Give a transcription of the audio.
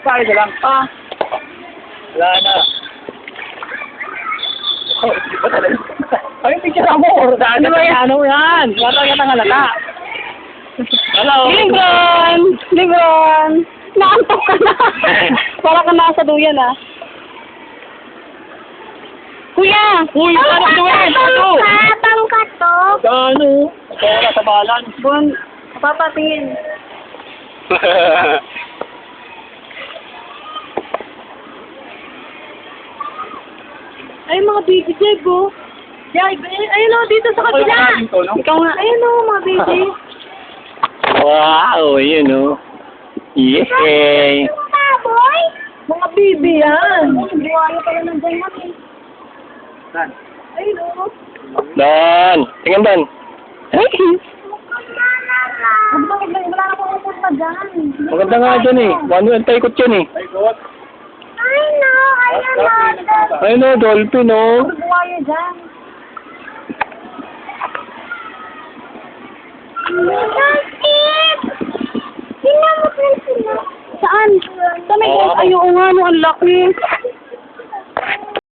Pagkain ka lang. Ah. Wala na. Oh, di ba talaga? Ay, picture. Saan Ano ba yan? Ano yan? Wala ka nang halata. Hello. Libron! Libron! Naantok ka na. Para ka nasa duyan ah. Kuya! Uy, ano gawin? Ano? Katang ka to. Ano? Pera sa balan. Bon, papatingin. Ay, mga baby Jeb, oh. Jeb, ay, ayun oh, dito sa kabila. Ano? Ikaw nga, ayun oh, mga baby. Wow, yun o. Yay! Baboy. mga baby yan. Buwayo pala ng dyan natin. Saan? Ayun o. Dan! Tingnan Dan! Dyan. Maganda nga dyan eh. One way taikot yun eh. Ay na. Dolphin o. Buwayo dyan. Saan? Saan may Oo. Ay, oo nga, no, ang laki.